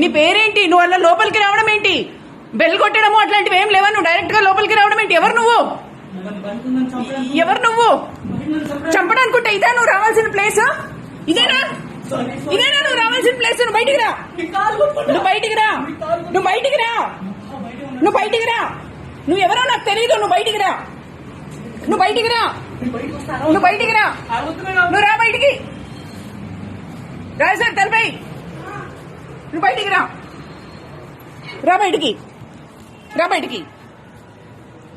నీ పేరేంటి? నువ్వు అలా లోపలికి రావడం ఏంటి? బెల్ కొట్టడము అట్లాంటివి ఏం లేవా? నువ్వు డైరెక్ట్గా లోపలికి రావడం ఏంటి? ఎవరు నువ్వు? ఎవరు నువ్వు? చంపడానుకుంటే. ఇదే నువ్వు రావాల్సిన ప్లేస్ ఇదేనా? ఇదేనా నువ్వు రావాల్సిన ప్లేస్ నువ్వు బయటికి రా. నువ్వు బయటికి రా. నువ్వు బయటికి రా. నువ్వు బయటికి రా. నువ్వు ఎవరో నాకు తెలియదు నువ్వు బయటికి రా. నువ్వు బయటికి రా. నువ్వు బయటికి రా. నువ్వు రా బయటికి. రా సార్ తలపై నువ్వు బయటికి రా. రా బయటికి. రా బయటికి.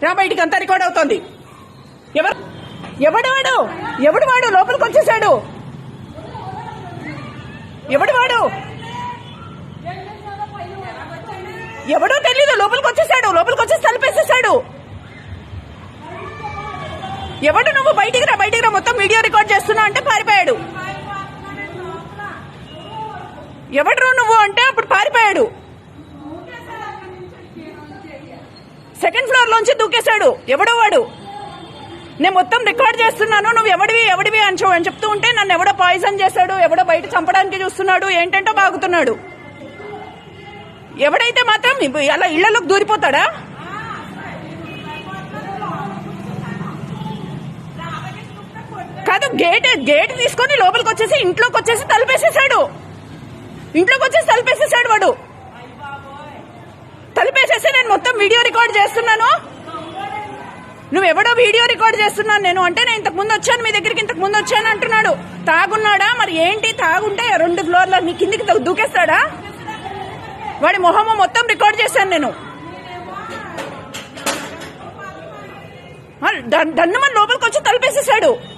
రా బయటికి అంతా రికార్డ్ అవుతోంది. ఎవరు? ఎవడు వాడు? ఎవడు వాడు? లోపలికి వచ్చేసాడు. ఎవడు వాడు? ఎవడో తెలీదు. లోపలికి వచ్చేసాడు. లోపలికి వచ్చేసి తలపేసేసాడు ఎవడు నువ్వు? బయటికి రా బయటికి రా. మొత్తం వీడియో రికార్డ్ చేస్తున్నా అంటే పారిపోయాడు. ఎవడు నువ్వు అంటే అప్పుడు పారిపోయాడు. సెకండ్ ఫ్లోర్ లోంచి దూకేశాడు. ఎవడో వాడు. నేను మొత్తం రికార్డ్ చేస్తున్నాను నువ్వు ఎవడివి ఎవడివి అని అని చెప్తూ ఉంటే నన్ను ఎవడో పాయిజన్ చేశాడు ఎవడో బయట చంపడానికి చూస్తున్నాడు ఏంటంటో బాగుతున్నాడు. ఎవడైతే మాత్రం అలా ఇళ్ళలోకి దూరిపోతాడా? కాదు గేట్ గేట్ తీసుకొని లోపలికి వచ్చేసి ఇంట్లోకి వచ్చేసి తలుపేసేసాడు ఇంట్లోకి వచ్చేసి తలిపేసేసాడు వాడు. తలిపేసేసి నేను మొత్తం వీడియో రికార్డ్ చేస్తున్నాను. నువ్వు ఎవడో వీడియో రికార్డ్ చేస్తున్నాను నేను. అంటే నేను ఇంతకు ముందు వచ్చాను మీ దగ్గరికి ఇంతకు ముందు వచ్చాను అంటున్నాడు. తాగున్నాడా? మరి ఏంటి? తాగుంటే రెండు ఫ్లోర్ల నీ కిందికి దూకేస్తాడా? వాడి మొహము మొత్తం రికార్డ్ చేశాను నేను. దన్నమని లోపలికి వచ్చి తలుపేసేసాడు.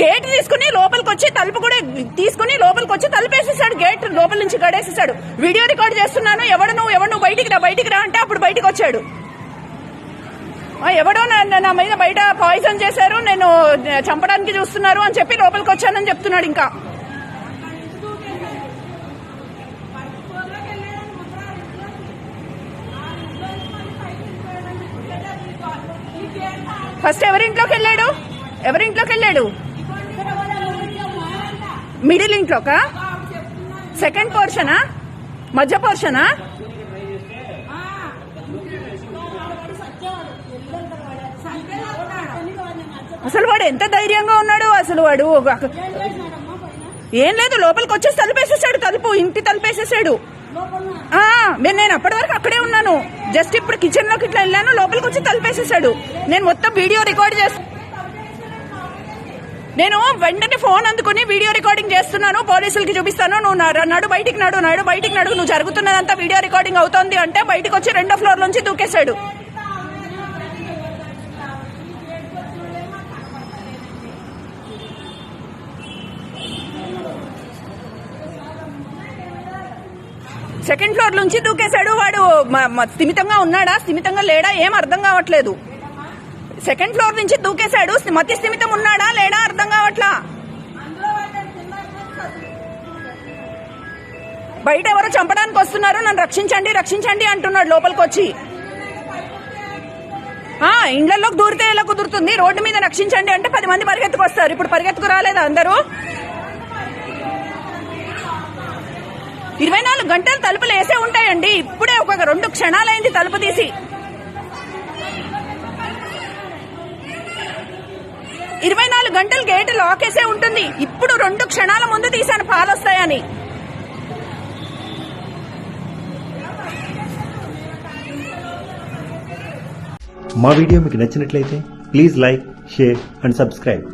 గేట్ తీసుకుని లోపలికి వచ్చి తలుపు కూడా తీసుకుని లోపలికి వచ్చి తలుపేసేసాడు. గేట్ లోపల నుంచి గడేసేసాడు వీడియో రికార్డ్ చేస్తున్నాను. ఎవడు నువ్వు ఎవడు నువ్వు బయటికి రా బయటికి రా అంటే అప్పుడు బయటికి వచ్చాడు ఎవడో నా- నా మీద బయట పాయిజన్ చేశారు. నేను చంపడానికి చూస్తున్నారు అని చెప్పి లోపలికి వచ్చానని చెప్తున్నాడు ఇంకా. ఫస్ట్ ఎవరింట్లోకి వెళ్ళాడు? ఎవరింట్లోకి వెళ్ళాడు? మిడిల్ ఇంట్లోకా సెకండ్ పోర్షనా? మధ్య పోర్షనా? అసలు వాడు ఎంత ధైర్యంగా ఉన్నాడు అసలు వాడు? ఏం లేదు లోపలికి వచ్చేసి తలుపేసేసాడు తలుపు ఇంటి తలుపేసేసాడు నేను నేను అప్పటి వరకు అక్కడే ఉన్నాను. జస్ట్ ఇప్పుడు కిచెన్లోకి ఇట్లా వెళ్ళాను లోపలికి వచ్చి తలుపేసేసాడు నేను మొత్తం వీడియో రికార్డ్ చేస్తాను నేను వెంటనే ఫోన్ అందుకుని వీడియో రికార్డింగ్ చేస్తున్నాను పోలీసులకి చూపిస్తాను. నువ్వు నా- నడు బయటికి నడు నడు బయటికి నడు. నువ్వు జరుగుతున్నదంతా వీడియో రికార్డింగ్ అవుతోంది అంటే బయటకు వచ్చి రెండో ఫ్లోర్ నుంచి దూకేశాడు. సెకండ్ ఫ్లోర్ నుంచి దూకేశాడు వాడు. మ- మ- స్థిమితంగా ఉన్నాడా? స్థిమితంగా లేడా? ఏం అర్థం కావట్లేదు. సెకండ్ ఫ్లోర్ నుంచి దూకేశాడు. మతి స్థిమితం ఉన్నాడా? లేడా? అర్థం కావట్లా? బయట ఎవరో చంపడానికి వస్తున్నారు. నన్ను రక్షించండి రక్షించండి అంటున్నాడు లోపలికి వచ్చి ఆ ఇండ్లలోకి దూరితే ఎలా కుదురుతుంది? రోడ్డు మీద రక్షించండి అంటే పది మంది పరిగెత్తుకు వస్తారు ఇప్పుడు పరిగెత్తుకు రాలేదా అందరూ? ఇరవై నాలుగు గంటలు తలుపులు వేసే ఉంటాయండి. ఇప్పుడే ఒక రెండు క్షణాలైంది తలుపు తీసి. ఇరవై నాలుగు గంటలు గేటు లాకేసే ఉంటుంది. ఇప్పుడు రెండు క్షణాల ముందు తీసాను పాలు వస్తాయని మా వీడియో మీకు నచ్చినట్లయితే please like share and subscribe.